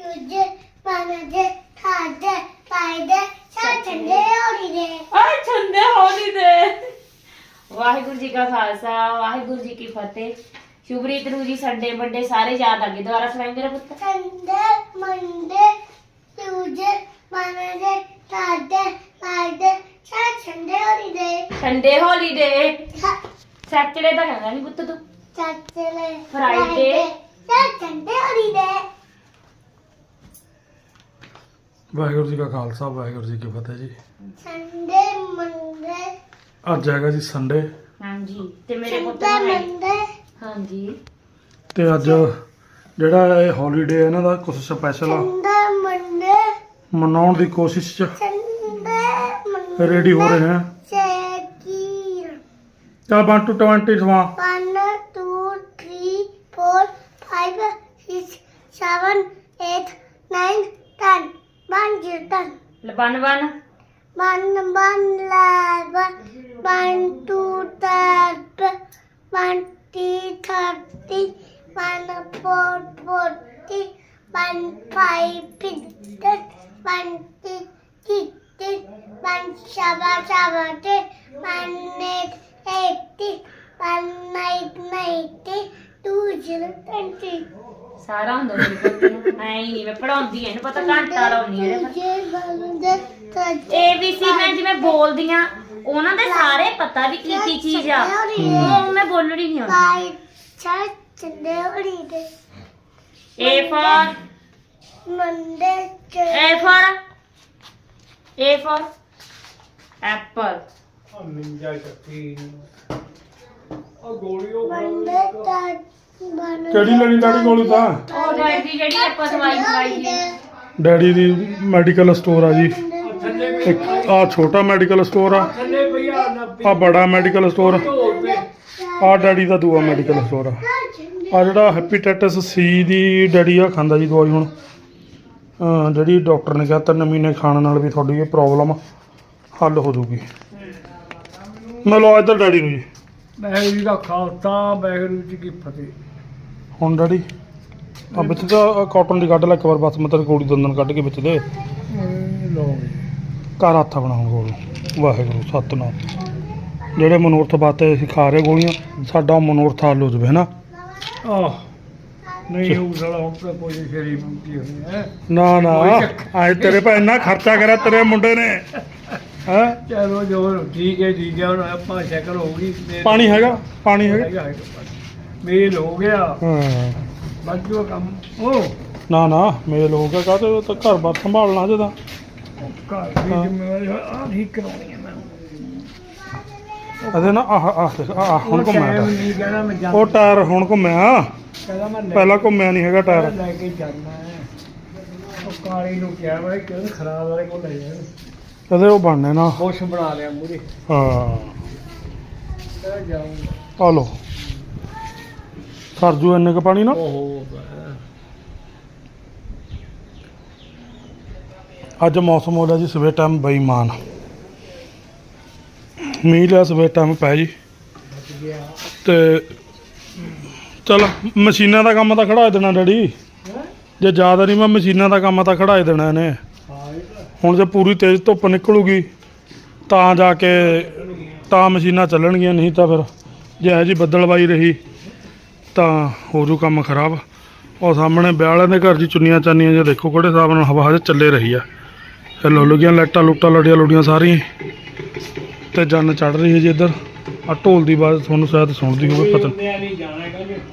तुझे पाने खादे पायदे छंदे होनी दे आए छंदे होनी दे वाहिगुरु जी का खालसा वाहिगुरु जी की फतेह ਸ਼ੁਭਰੀਤ ਨੂੰ ਜੀ ਸੰਡੇ ਮੰਡੇ ਸਾਰੇ ਯਾਦ ਆ ਗਏ ਦੁਬਾਰਾ ਸੁਣਾਈ ਮੇਰੇ ਪੁੱਤ Sunday Monday Tuesday Monday today Friday Sunday holiday Sunday holiday Saturday ਦਾ ਕਹਿੰਦਾ ਨਹੀਂ ਪੁੱਤ ਤੂੰ Saturday Friday Sunday holiday Waheguru ji ਕਾ ਖਾਲਸਾ ਵਾਹਿਗੁਰੂ ਜੀ ਕੀ ਫਤਿਹ ਜੀ। Sunday Monday. ਅੱਜ ਹੈਗਾ ਜੀ ਸੰਡੇ। ਹਾਂਜੀ ਤੇ ਮੇਰੇ ਪੁੱਤ ਹਾਂਜੀ। ਤੇ ਅੱਜ ਜਿਹੜਾ ਇਹ ਹੌਲੀਡੇ ਇਹਨਾਂ ਦਾ ਕੁਝ ਸਪੈਸ਼ਲ ਸੰਡੇ ਮੰਡੇ। ਮਨਾਉਣ ਦੀ ਕੋਸ਼ਿਸ਼ ਚ ਰੈਡੀ ਹੋ ਰਹੇ ਹਾਂ। ਚੈਕੀ ਚਲ ਟੂ 20 ਸਵਾ। 1 2 3 4 5 6 7 8 9 10 Banjutan. Leban leban. Ban ban leban ban tu tab ban ti thirty ban four forty ban five fifty ban six sixty ban seven seventy ban eight eighty ban nine ninety 2 0 20 ਸਾਰਾ ਹੁੰਦਾ ਮੇਰੇ ਕੋਲ ਐ ਹੀ ਨਹੀਂ ਮੈਂ ਪੜਾਉਂਦੀ ਇਹਨੂੰ ਪਤਾ ਘੰਟਾ ਲਾਉਣੀ ਇਹਦੇ ਪਰ ਜੇ ਬੰਦੇ ABC ਮੈਂ ਜਿਵੇਂ ਬੋਲਦੀ ਆ ਉਹਨਾਂ ਦੇ ਸਾਰੇ ਪਤਾ ਵੀ ਕੀ ਕੀ ਚੀਜ਼ ਆ। ਉਹ ਮੈਂ ਬੋਲਣੀ ਨਹੀਂ ਆਉਂਦੀ। ਬਾਈ ਚਾਰ ਚੰਦੇ ਉੜੀ ਦੇ। A for ਮੰਦੇ ਚ। A for A for apple ninja ਚੱਕੀ ਕਿਹੜੀ ਲੈਣੀ ਡੈਡੀ ਕੋਲ ਤਾਂ? ਉਹ ਡੈਡੀ ਦੀ ਜਿਹੜੀ ਆਪਾਂ ਦਵਾਈ ਖਵਾਈ ਦੀ ਡੈਡੀ ਦੀ ਮੈਡੀਕਲ ਸਟੋਰ ਆ ਜੀ। ਇੱਕ ਆ ਛੋਟਾ ਮੈਡੀਕਲ ਸਟੋਰ ਆ। ਆ ਬੜਾ ਮੈਡੀਕਲ ਸਟੋਰ ਆ। ਡੈਡੀ ਦਾ ਦੂਆ ਮੈਡੀਕਲ ਸਟੋਰ ਆ। ਆ ਜਿਹੜਾ ਹੈਪੇਟਾਈਟਸ ਸੀ ਦੀ ਡੈਡੀ ਆ ਖਾਂਦਾ ਜੀ ਦਵਾਈ ਹੁਣ। ਅਹ ਜਿਹੜੀ ਡਾਕਟਰ ਨੇ ਕਿਹਾ ਤਿੰਨ ਮਹੀਨੇ ਖਾਣ ਨਾਲ ਵੀ ਤੁਹਾਡੀ ਇਹ ਪ੍ਰੋਬਲਮ ਹੱਲ ਹੋ ਜਾਊਗੀ। ਮੈਂ ਲਓ ਇੱਧਰ ਡੈਡੀ ਨੂੰ ਜੀ। ਵਾਹਿਗੁਰੂ ਜੀ ਦਾ ਖਾਲਸਾ ਵਾਹਿਗੁਰੂ ਜੀ ਕੀ ਫਤਿਹ। ਹੁਣ ਡੈਡੀ ਆ ਵਿੱਚ ਤਾਂ ਕਾਟਨ ਦੀ ਕੱਢ ਲੈ ਇੱਕ ਵਾਰ ਬਸ ਮੈਂ ਤੇਰੀ ਕੋੜੀ ਦੰਦਨ ਕੱਢ ਕੇ ਵਿੱਚ ਦੇ। ਇਹ ਲਓ ਜੀ। ਘਰ ਹੱਥ ਬਣਾਉਣ ਗੋਲੀ ਵਾਹਿਗੁਰੂ ਸਤਨਾਮ। ਜਿਹੜੇ ਮਨੋਰਥ ਬਾਤੇ ਅਸੀਂ ਖਾ ਰਹੇ ਗੋਲੀਆਂ ਸਾਡਾ ਉਹ ਮਨੋਰਥ ਹੱਲ ਹੋ ਜਵੇ ਨਾ? ਆਹ ਨਹੀਂ ਉਹ ਸਾਲਾ ਤਾਂ ਕੋਈ ਸ਼ਰੀ ਮੰਗੀ ਹੋਈ ਹੈ। ਨਾ ਨਾ ਆਏ ਤੇਰੇ ਪਾ ਇੰਨਾ ਖਰਚਾ ਕਰਿਆ ਤੇਰੇ ਮੁੰਡੇ ਨੇ। ਹੈ? ਚਲੋ ਜੋ ਠੀਕ ਹੈ ਠੀਕ ਹੈ ਹੁਣ ਆਪਾਂ ਸ਼ਕਲ ਹੋ ਗਈ ਪਾਣੀ ਹੈਗਾ? ਪਾਣੀ ਹੈਗਾ? ਹੈਗਾ ਹੈਗਾ। ਪਾਣੀ। ਮੇਲ ਹੋ ਗਿਆ। ਹਾਂ। ਬਾਕੀ ਉਹ ਕੰਮ ਉਹ ਨਾ ਨਾ ਮੇਲ ਹੋ ਗਿਆ ਕਾਹਤੇ ਤਾਂ? ਘਰ ਬਾਰ ਸੰਭਾਲਣਾ ਜਦਾ ਘਰ ਦੀ ਹਾਂ। ਜ਼ਿੰਮੇਵਾਰੀ ਆ ਠੀਕ ਕਰਾਉਣੀ ਹੈ ਮੈਂ। ਅਦੇ ਨਾ ਆਹ ਆਹ ਦੇਖ, ਆਹ ਆਹ ਹੁਣ ਉਹ ਘੁੰਮਿਆ time ਟਾਇਰ। ਨਹੀਂ ਕਹਿਣਾ ਮੈਂ ਜਾਂਦਾ। ਉਹ ਟਾਇਰ ਹੁਣ ਘੁੰਮਿਆ। ਕਹਿੰਦਾ ਮੈਂ ਲੈ- ਪਹਿਲਾਂ ਘੁੰਮਿਆ ਨਹੀਂ ਹੈਗਾ ਟਾਇਰ। ਲੈ ਕੇ ਜਾਣਾ ਹੈ ਉਹ ਕਾਲੀ ਨੂੰ ਕਿਹਾ ਮੈਂ ਕਿ ਖਰਾਬ ਵਾਲੇ ਕੋਲ ਲੈ ਜਾ। ਕਦੇ ਉਹ ਬਣਨੇ ਨਾ ਖੁਸ਼ ਬਣਾ ਲਿਆ ਮੂਰੇ ਹਾਂ। ਆ ਲੋ ਸਰਜੂ ਇੰਨੇ ਕ ਪਾਣੀ ਨਾ ਓਹੋ ਅੱਜ ਮੌਸਮ ਹੋ ਰਿਹਾ ਜੀ ਸਵੇਰ ਟਾਈਮ ਬੇਈਮਾਨ। ਮੀਂਹ ਲਿਆ ਸਵੇਰ ਟਾਈਮ ਪੈ ਜੀ। ਬਚ ਗਿਆ। ਤੇ ਚਲ ਮਸ਼ੀਨਾਂ ਦਾ ਕੰਮ ਤਾਂ ਖੜਾ ਦੇਣਾ ਡੈਡੀ? ਜੇ ਜ਼ਿਆਦਾ ਨਹੀਂ ਮੈਂ ਮਸ਼ੀਨਾਂ ਦਾ ਕੰਮ ਤਾਂ ਖੜਾ ਦੇਣਾ ਇਹਨੇ। ਹੁਣ ਜੇ ਪੂਰੀ ਤੇਜ਼ ਧੁੱਪ ਨਿਕਲੂਗੀ, ਤਾਂ ਜਾ ਕੇ ਤਾਂ ਮਸ਼ੀਨਾਂ ਚੱਲਣਗੀਆਂ, ਨਹੀਂ ਤਾਂ ਫਿਰ ਜੇ ਇਹ ਜੀ ਬੱਦਲਬਾਈ ਰਹੀ, ਤਾਂ ਹੋ ਜੂ ਕੰਮ ਖਰਾਬ। ਉਹ ਸਾਹਮਣੇ ਵਿਆਹ ਵਾਲਿਆਂ ਦੇ ਘਰ ਦੀ ਚੁੰਨੀਆਂ ਚਾਨੀਆਂ ਜੇ ਦੇਖੋ, ਕਿਹੜੇ ਹਿਸਾਬ ਨਾਲ ਹਵਾ ਹਜੇ ਚੱਲੇ ਰਹੀ ਆ। ਇਹ ਲੁੱਲ ਗਈਆਂ ਲਾਈਟਾਂ, ਲੁੱਟਾਂ, ਲੜੀਆਂ, ਲੁੜੀਆਂ ਸਾਰੀਆਂ ਹੀ। ਤੇ ਜੰਨ ਚੜ ਰਹੀ ਹੈ ਜੀ ਇੱਧਰ। ਆ ਢੋਲ ਦੀ ਆਵਾਜ਼ ਤੁਹਾਨੂੰ ਸ਼ਾਇਦ ਸੁਣਦੀ ਹੋਵੇ, ਪਤਾ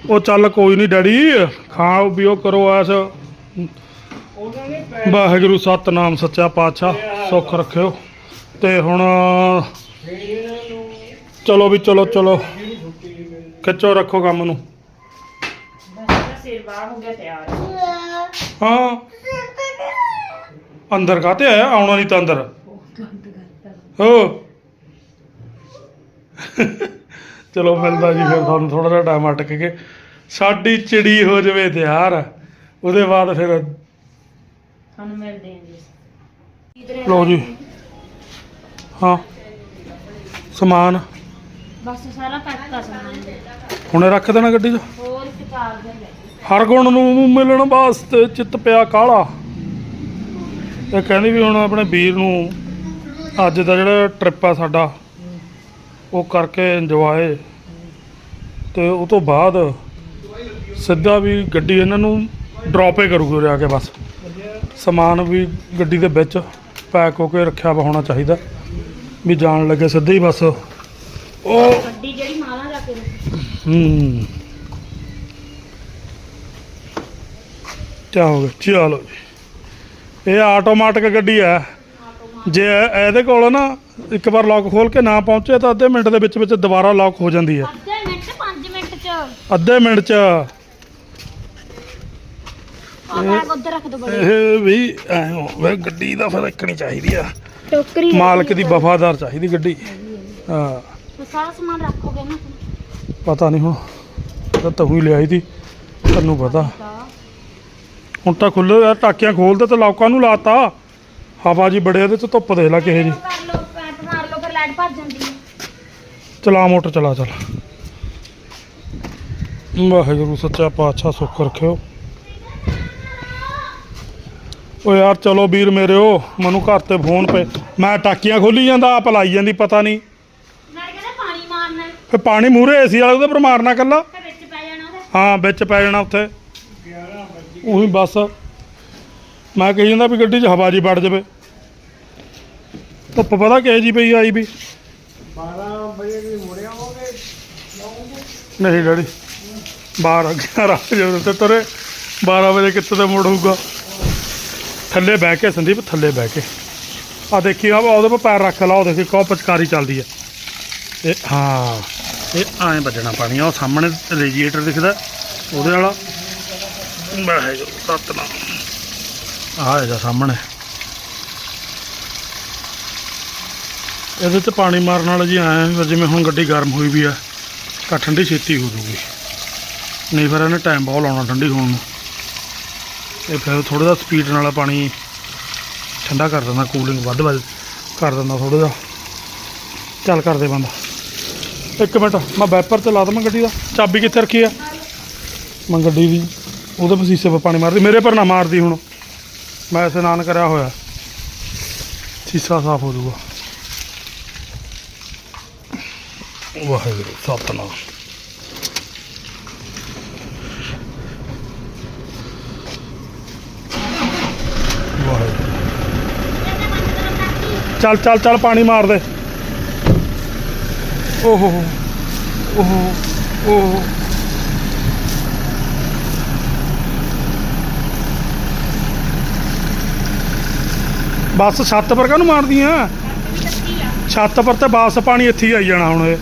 ਉਹ ਚੱਲ ਕੋਈ ਨਹੀਂ ਡੈਡੀ ਖਾਓ ਪੀਓ ਕਰੋ ਐਸ ਉਹਨਾਂ ਨੇ ਪੈ ਵਾਹਿਗੁਰੂ, ਸਤਨਾਮ ਸੱਚਾ ਪਾਤਸ਼ਾਹ, ਸੁੱਖ ਰੱਖਿਓ। ਤੇ ਹੁਣ ਫੇਰ ਨੂੰ ਚਲੋ ਵੀ ਚਲੋ ਚਲੋ। ਜਿਹੜੀ ਛੁੱਟੀ ਮਿਲੀ ਖਿੱਚੋ ਰੱਖੋ ਕੰਮ ਨੂੰ। ਬਸ ਇਹਦਾ ਸਿਰ ਬਾਹਰ ਹੋ। ਗਿਆ ਤਿਆਰ ਹਾਂ ਅੰਦਰ ਕਾਤੇ ਆਇਆ? ਆਉਣਾ ਨਹੀਂ ਤਾਂ ਅੰਦਰ। ਹੋ। ਚਲੋ ਮਿਲਦਾ ਜੀ ਫਿਰ ਤੁਹਾਨੂੰ ਥੋੜਾ ਜਿਹਾ ਟਾਈਮ ਅਟਕ ਕੇ। ਸਾਡੀ ਚਿੜੀ ਹੋ ਜਵੇ ਤਿਆਰ। ਉਹਦੇ ਬਾਅਦ ਫਿਰ ਤੁਹਾਨੂੰ ਮਿਲਦੇ ਹਾਂ ਜੀ। ਲਓ ਜੀ। ਹਾਂ। ਸਮਾਨ। ਬਸ ਸਾਰਾ ਪੈਕ ਕਰ ਸਮਾਨ। ਹੁਣੇ ਰੱਖ ਦੇਣਾ ਗੱਡੀ 'ਚ? ਹੋਰ ਦਿਨ ਲੈ ਹਰ ਗੁਣ ਨੂੰ ਮਿਲਣ ਵਾਸਤੇ ਚਿੱਤ ਪਿਆ ਕਾਲਾ। ਇਹ ਕਹਿੰਦੀ ਵੀ ਹੁਣ ਆਪਣੇ ਵੀਰ ਨੂੰ ਅੱਜ ਦਾ ਜਿਹੜਾ ਟ੍ਰਿਪ ਆ ਸਾਡਾ ਉਹ ਕਰਕੇ ਇੰਜੋਏ ਤੇ ਉਹ ਤੋਂ ਬਾਅਦ ਸਿੱਧਾ ਵੀ ਗੱਡੀ ਇਹਨਾਂ ਨੂੰ ਡ੍ਰੌਪ ਹੀ ਕਰੂਗੀ ਉਰੇ ਆ ਕੇ ਬਸ। ਸਮਾਨ ਵੀ ਗੱਡੀ ਦੇ ਵਿੱਚ ਪੈਕ ਹੋ ਕੇ ਰੱਖਿਆ ਵਾ ਹੋਣਾ ਚਾਹੀਦਾ। ਵੀ ਜਾਣ ਲੱਗੇ ਸਿੱਧੇ ਹੀ ਬਸ। ਉਹ ਗੱਡੀ ਜਿਹੜੀ ਮਾਲਾ ਜਾ ਕੇ ਹੂੰ। ਹੋ ਗਿਆ? ਚਲੋ ਜੀ। ਇਹ ਆਟੋਮੈਟਿਕ ਗੱਡੀ ਹੈ। ਜੇ ਇਹ- ਇਹਦੇ ਕੋਲ ਨਾ ਇੱਕ ਵਾਰ ਲੌਕ ਖੋਲ ਕੇ ਨਾ ਪਹੁੰਚੇ ਤਾਂ ਅੱਧੇ ਮਿੰਟ ਦੇ ਵਿੱਚ ਵਿੱਚ ਦੁਬਾਰਾ ਲੌਕ ਹੋ ਜਾਂਦੀ ਹੈ। ਅੱਧੇ ਮਿੰਟ 5 ਮਿੰਟ ਚ। ਅੱਧੇ ਮਿੰਟ 'ਚ। ਆ ਬੈਗ ਉੱਧਰ ਰੱਖ ਦੋ ਬੜੇ। ਇਹ ਵੀ ਐ ਹੋਵੇ ਗੱਡੀ ਦਾ ਫਿਰ ਰੱਖਣੀ ਚਾਹੀਦੀ ਆ। ਟੋਕਰੀ ਮਾਲਕ ਦੀ ਵਫਾਦਾਰ ਚਾਹੀਦੀ ਗੱਡੀ। ਹਾਂ। ਸਾਰਾ ਸਮਾਨ ਰੱਖੋਗੇ ਨਾ। ਪਤਾ ਨਹੀਂ ਹੁਣ ਇਹ ਤਾਂ ਤੂੰ ਹੀ ਲਿਆਈ ਤੀ ਤੈਨੂੰ ਪਤਾ। ਹੁਣ ਤਾਂ ਖੁੱਲੇ ਯਾਰ ਟਾਕੀਆਂ ਖੋਲਦੇ ਤੇ ਲੋਕਾਂ ਨੂੰ ਲਾਤਾ। ਹਵਾ ਜੀ ਬੜੇ ਇਹਦੇ ਚ ਧੁੱਪ ਦੇਖ ਲੈ ਕਿਹੇ ਜੀ ਕਰ ਲਓ ਪੈਪ ਮਾਰ ਲਓ ਫਿਰ ਲਾਈਟ ਭੱਜ ਜਾਂਦੀ ਹੈ ਚਲਾ ਮੋਟਰ ਚਲਾ ਚਲ। ਵਾਹਿਗੁਰੂ ਸੱਚਾ ਪਾਤਸ਼ਾਹ ਸੁੱਖ ਰੱਖਿਓ। ਓ ਯਾਰ ਚਲੋ ਵੀਰ ਮੇਰਿਓ ਮੈਨੂੰ ਘਰ ਤੇ ਫੋਨ ਪਏ ਮੈਂ ਟਾਕੀਆਂ ਖੋਲੀ ਜਾਂਦਾ ਆਪ ਲਾਈ ਜਾਂਦੀ ਪਤਾ ਨਹੀਂ। ਨਾਲੇ ਕਹਿੰਦਾ ਪਾਣੀ ਮਾਰਨਾ। ਹੈ, ਫੇ ਪਾਣੀ ਮੂਰੇ ਏਸੀ ਵਾਲੇ ਉਹਦੇ ਪਰ ਮਾਰਨਾ ਕੱਲਾ ਤੇ ਵਿੱਚ ਪੈ ਜਾਣਾ ਉਹਦੇ। ਹਾਂ ਵਿੱਚ ਪੈ ਜਾਣਾ ਉੱਥੇ। ਉਹੀ ਬਸ। ਮੈਂ ਕਹੀ ਜਾਂਦਾ ਵੀ ਗੱਡੀ 'ਚ ਹਵਾ ਜੀ ਵੜ ਜਾਵੇ। ਧੁੱਪ ਪਤਾ ਕਿਹੋ ਜੀ ਪਈ ਆਈ ਵੀ। 12 ਵਜੇ ਦੀ ਮੁੜਿਆ ਹੋਗੇ ਨਹੀਂ ਡੈਡੀ 12 11 ਵਜੇ ਤੇ ਤੁਰੇ। 12 ਵਜੇ ਕਿੱਥੇ ਤੇ ਮੁੜੂਗਾ ਥੱਲੇ ਬਹਿ ਕੇ ਸੰਦੀਪ, ਥੱਲੇ ਬਹਿ ਕੇ। ਆ ਦੇਖੀ ਆ ਉਹਦੇ ਪਰ ਪੈਰ ਰੱਖ ਲਾ, ਉਹ ਦੇਖੀ ਕੋ ਪਚਕਾਰੀ ਚੱਲਦੀ ਹੈ ਇਹ, ਹਾਂ, ਇਹ ਐਂ ਵੱਜਣਾ ਪਾਣੀ ਆ ਉਹ ਸਾਹਮਣੇ ਰੇਜੀਏਟਰ ਦਿਖਦਾ, ਉਹਦੇ ਵਾਲਾ। ਵਾਹਿਗੁਰੂ, ਸਤਨਾਮ। ਆ ਜਾ ਸਾਹਮਣੇ। ਇਹਦੇ ਤੇ ਪਾਣੀ ਮਾਰਨ ਵਾਲਾ ਜੀ ਆਇਆ ਵੀ ਜਿਵੇਂ ਹੁਣ ਗੱਡੀ ਗਰਮ ਹੋਈ ਵੀ ਆ, ਤਾਂ ਠੰਡੀ ਛੇਤੀ ਹੋ ਜੂਗੀ। ਨਹੀਂ ਫਿਰ ਇਹਨੇ ਟਾਈਮ ਬਹੁਤ ਲਾਉਣਾ ਠੰਡੀ ਹੋਣ ਨੂੰ। ਇਹ ਫਿਰ ਥੋੜਾ ਜਿਹਾ ਸਪੀਡ ਨਾਲ ਪਾਣੀ ਠੰਡਾ ਕਰ ਦਿੰਦਾ ਕੂਲਿੰਗ ਵੱਧ ਵੱਧ ਕਰ ਦਿੰਦਾ ਥੋੜਾ ਜਿਹਾ। ਚੱਲ ਕਰਦੇ ਬੰਦਾ। ਇੱਕ ਮਿੰਟ, ਮੈਂ ਵੈਪਰ ਤੇ ਲਾ ਦਵਾਂ ਗੱਡੀ ਦਾ। ਚਾਬੀ ਕਿੱਥੇ ਰੱਖੀ ਆ? ਮੈਂ ਗੱਡੀ ਦੀ, ਉਹਦੇ ਪਰ ਸ਼ੀਸ਼ੇ 'ਤੇ ਪਾਣੀ ਮਾਰਦੀ। ਮੇਰੇ ਪਰ ਨਾ ਮਾਰਦੀ ਹੁਣ। ਮੈਂ ਇਸ਼ਨਾਨ ਕਰਿਆ ਹੋਇਆ। ਸ਼ੀਸ਼ਾ ਸਾਫ਼ ਹੋ ਜਾਊਗਾ। ਵਾਹਿਗੁਰੂ, ਸਤਨਾਮ ਵਾਹਿਗੁਰੂ ਚੱਲ ਚੱਲ ਚੱਲ ਪਾਣੀ ਮਾਰ ਦੇ। ਓਹੋ ਓਹੋ ਓਹੋ ਬਸ ਛੱਤ ਪਰ ਕਾਹਨੂੰ ਮਾਰਦੀਆਂ? ਛੱਤ ਪਰ ਤੇ ਬਾਸ ਪਾਣੀ ਇੱਥੇ ਹੀ ਆਈ ਜਾਣਾ ਹੁਣ ਇਹ।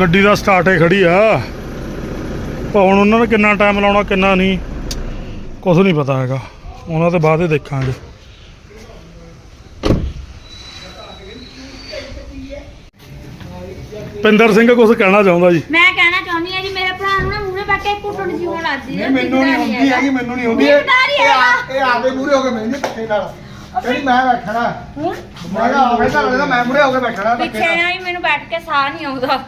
ਗੱਡੀ ਦਾ ਸਟਾਰਟ ਹੀ ਖੜੀ ਆ। ਪਰ ਹੁਣ ਉਹਨਾਂ ਨੇ ਕਿੰਨਾ ਟਾਈਮ ਲਾਉਣਾ ਕਿੰਨਾ ਨਹੀਂ ਕੁਝ ਨਹੀਂ ਪਤਾ ਹੈਗਾ। ਉਹਨਾਂ ਦੇ ਬਾਅਦ ਹੀ ਦੇਖਾਂਗੇ। ਪਿੰਦਰ ਸਿੰਘ ਕੁਝ ਕਹਿਣਾ ਚਾਹੁੰਦਾ ਜੀ? ਮੈਂ ਕਹਿਣਾ ਚਾਹੁੰਦੀ ਆ ਜੀ ਮੇਰੇ ਭਰਾ ਨੂੰ ਨਾ ਮੂਹਰੇ ਬੈਠ ਕੇ ਘੁੱਟਣ ਜੀ ਹੋਣ ਲੱਗ ਜੀ ਨਹੀਂ ਮੈਨੂੰ ਨਹੀਂ ਹੁੰਦੀ ਹੈਗੀ। ਮੈਨੂੰ ਨਹੀਂ ਹੁੰਦੀ ਇਹ ਆਪੇ ਮੂਰੇ ਹੋ ਕੇ ਬੈਠੇ ਧੱਕੇ ਨਾਲ। ਜਿਹੜੀ ਮੈਂ ਬੈਠਣਾ ਹੁਣ? ਮੈਂ ਵਾਲੇ ਦਾ ਮੈਂ ਮੂਰੇ ਹੋ ਕੇ ਬੈਠਣਾ ਪਿੱਛੇ ਹੀ ਮੈਨੂੰ ਬੈਠ ਕੇ ਸਾਹ ਨਹੀਂ ਆਉਂਦਾ।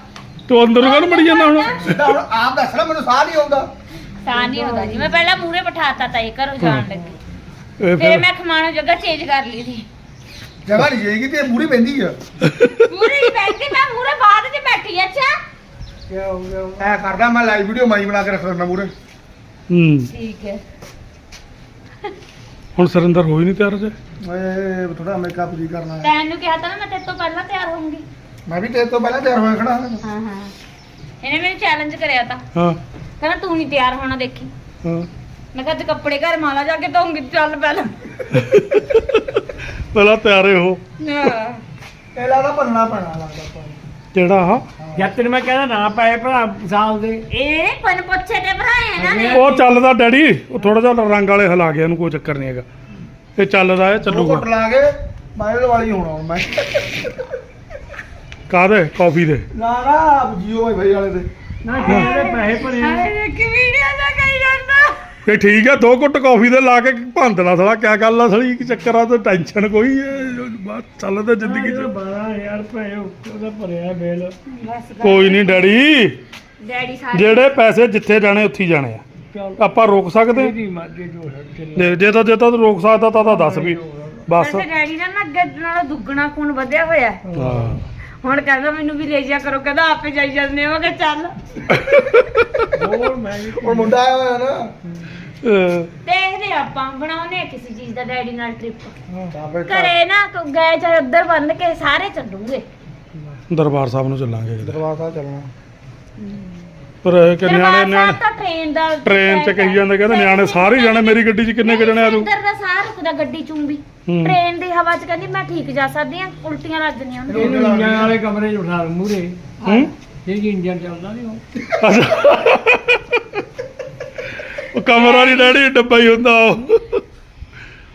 ਤੂੰ ਅੰਦਰ ਨੂੰ ਮੜੀ ਜਾਂਦਾ ਹੁਣ? ਸਿੱਧਾ ਹੁਣ ਆਪ ਦੱਸਣਾ ਮੈਨੂੰ ਸਾਹ ਨਹੀਂ ਆਉਂਦਾ। ਸਾਹ ਨਹੀਂ ਆਉਂਦਾ ਜੀ ਮੈਂ ਪਹਿਲਾਂ ਮੂਹਰੇ ਬਿਠਾਤਾ ਤਾਂ ਇਹ ਘਰੋਂ ਜਾਣ ਲੱਗੀ। ਇਹ ਫਿਰ ਫਿਰ ਮੈਂ ਖਮਾਣੋ ਜਗ੍ਹਾ ਚੇਂਜ ਕਰ ਲਈ ਸੀ। ਜਗ੍ਹਾ ਨਹੀਂ ਜਾਏਗੀ ਤੇ ਮੂਰੇ ਪੈਂਦੀ ਆ। ਮੂਹਰੇ ਹੀ ਬੈਠੀ ਮੈਂ ਮੂਹਰੇ ਬਾਅਦ 'ਚ ਬੈਠੀ ਅੱਛਾ। ਕੀ ਹੋ ਗਿਆ ਐ ਕਰਦਾ ਮੈਂ ਲਾਈਵ ਵੀਡੀਓ ਮਾਈ ਬਣਾ ਕੇ ਰੱਖ ਲੈਣਾ ਮੂਰੇ ਹੂੰ। ਠੀਕ ਹੈ। ਹੁਣ ਸਰਿੰਦਰ ਹੋਈ ਨਹੀਂ ਤਿਆਰ ਜੇ ਓਏ ਥੋੜਾ ਮੇਕਅਪ ਜੀ ਕਰਨਾ ਹੈ। ਤੈਨੂੰ ਕਿਹਾ ਤਾਂ ਨਾ ਮੈਂ ਤੇਰੇ ਤੋਂ ਪਹਿਲਾਂ ਤਿਆਰ ਹੋਊਂਗੀ। ਮੈਂ ਵੀ ਤੇਰੇ ਤੋਂ ਪਹਿਲਾਂ ਤਿਆਰ ਹੋਇਆ ਖੜਾ ਹਾਂ। ਹਾਂ ਹਾਂ। ਇਹਨੇ ਮੈਨੂੰ ਚੈਲੰਜ ਕਰਿਆ ਤਾਂ। ਹਾਂ। ਕਹਿੰਦਾ ਤੂੰ ਨਹੀਂ ਤਿਆਰ ਹੋਣਾ ਦੇਖੀ। ਹਾਂ। ਮੈਂ ਕਿਹਾ ਤੇ ਕੱਪੜੇ ਘਰ ਮਾਲਾ ਜਾ ਕੇ ਧੋਉਂਗੀ ਚੱਲ ਪਹਿਲਾਂ। ਪਹਿਲਾਂ ਤਿਆਰੇ ਹੋ। ਇਹ ਲੱਗਦਾ ਭੰਨਣਾ ਪੈਣਾ ਲੱਗਦਾ ਆਪਾਂ ਨੂੰ। ਕਿਹੜਾ ਆ ਜਦ ਤੈਨੂੰ ਮੈਂ ਕਹਿੰਦਾ ਨਾ ਪਾਏ ਭਰਾ ਸਾਲ ਦੇ। ਇਹ ਪਨ ਪੁੱਛੇ ਤੇ ਭਰਾਏ ਇਹਨਾਂ ਨੇ ਉਹ ਚੱਲਦਾ ਡੈਡੀ। ਉਹ ਥੋੜਾ ਜਿਹਾ ਰੰਗ ਵਾਲੇ ਹਿਲਾ ਗਿਆ ਇਹਨੂੰ ਕੋਈ ਚੱਕਰ ਨਹੀਂ ਹੈਗਾ। ਇਹ ਚੱਲਦਾ ਇਹ ਉਹ ਚੱਲੂਗਾ। ਲਾ ਕੇ ਵਾਇਰਲ ਵਾਲੀ ਹੋਣਾ ਹੁਣ ਮੈਂ। ਕਾਹਦੇ ਕਾਫੀ ਦੇ। ਨਾ ਨਾ ਜੀਓ ਭਾਈ ਭਾਈ ਵਾਲੇ ਦੇ। ਨਾ ਜਿਹੜੇ ਪੈਸੇ ਭਰੇ ਆ, ਹਾਏ ਇੱਕ ਵੀਡੀਓ ਦਾ ਕਹੀ ਜਾਂਦਾ। ਇਹ ਠੀਕ ਆ ਦੋ ਘੁੱਟ ਕਾਫੀ ਦੇ ਲਾ ਕੇ ਭੰਦਣਾ ਸਾਲਾ ਕਿਆ ਗੱਲ ਆ ਸਾਲੀ? ਕੀ ਚੱਕਰ ਆ ਤੇ ਟੈਨਸ਼ਨ ਕੋਈ ਹੈ। ਬਸ ਚੱਲਦਾ ਜ਼ਿੰਦਗੀ ਚ। 12000 ਰੁਪਏ ਉਹਦਾ ਭਰਿਆ ਬਿੱਲ। ਕੋਈ ਨਹੀਂ ਡੈਡੀ। ਡੈਡੀ ਸਾਰੇ ਜਿਹੜੇ ਪੈਸੇ ਜਿੱਥੇ ਜਾਣੇ ਉੱਥੇ ਹੀ ਜਾਣੇ ਆ। ਚੱਲ। ਆਪਾਂ ਰੋਕ ਸਕਦੇ ਇਹਦੀ ਮਰਜ਼ੀ ਜੋ ਹੈ ਚੱਲੇ ਜੇ ਜੇ ਤਾਂ ਜੇ ਤਾਂ ਤੂੰ ਰੋਕ ਸਕਦਾ ਤਾਂ ਤਾਂ ਦੱਸ ਵੀ। ਬਸ। ਵੈਸੇ ਡੈਡੀ ਦਾ ਨਾ ਅੱਗੇ ਨਾਲੋਂ ਦੁੱਗਣਾ ਖੂਨ ਵਧਿਆ ਹੋਇਆ। ਹੈ। ਹਾਂ। ਹੁਣ ਕਹਿੰਦਾ ਮੈਨੂੰ ਵੀ ਲੈ ਜਾ ਕਰੋ ਕਹਿੰਦਾ ਆਪੇ ਜਾਈ ਜਾਂਦੇ ਹੋ ਕਿ ਚੱਲ। ਹੋਰ ਮੈਂ ਵੀ ਹੁਣ ਮੁੰਡਾ ਆਇਆ ਹੋਇਆ ਨਾ। ਅਹ ਦੇਖਦੇ ਆਪਾਂ ਬਣਾਉਨੇ ਆ ਕਿਸੇ ਚੀਜ਼ ਦਾ ਡੈਡੀ ਨਾਲ ਟ੍ਰਿਪ ਤਾਂ ਫਿਰ ਘਰ। ਘਰੇ ਨਾ ਕ- ਗਏ ਚਾਹੇ ਉੱਧਰ ਬੰਨ ਕੇ ਸਾਰੇ ਚੱਲੂਗੇ। ਦਰਬਾਰ ਸਾਹਿਬ ਨੂੰ ਚੱਲਾਂਗੇ ਕਿਤੇ। ਦਰਬਾਰ ਸਾਹਿਬ ਚੱਲਣਾ। ਪਰ ਇਹ ਕਿ ਨਿਆਣੇ ਨਿਆਣੇ ਤਾਂ ਟ੍ਰੇਨ ਦਾ ਟ੍ਰੇਨ 'ਚ ਕਹੀ ਜਾਂਦੇ ਕਹਿੰਦੇ ਨਿਆਣੇ ਸਾਰੇ ਹੀ ਜਾਣੇ ਮੇਰੀ ਗੱਡੀ 'ਚ ਕਿੰਨੇ ਕੁ ਜਣੇ ਆ ਤੂੰ? ਇੱਧਰ ਦਾ ਸਾਹ ਰੁਕਦਾ ਗੱਡੀ ਚੁੰਬੀ ਹੂੰ। ਟ੍ਰੇਨ ਦੀ ਹਵਾ 'ਚ ਕਹਿੰਦੀ ਮੈਂ ਠੀਕ ਜਾ ਸਕਦੀ ਆ ਉਲਟੀਆਂ ਲੱਗ ਜਾਂਦੀਆਂ ਉਹਨੂੰ ਇਹਨੂੰ ਇੰਜਣ ਵਾਲੇ ਕਮਰੇ 'ਚ ਉਠਾ ਮੂਰੇ ਹੂੰ? ਇਹ ਇੰਜਨ ਚੱਲਦਾ ਨਹੀਂ ਉਹ। ਉਹ ਕਮਰਾ ਨਹੀਂ ਡੈਡੀ ਡੱਬਾ ਹੀ ਹੁੰਦਾ ਉਹ।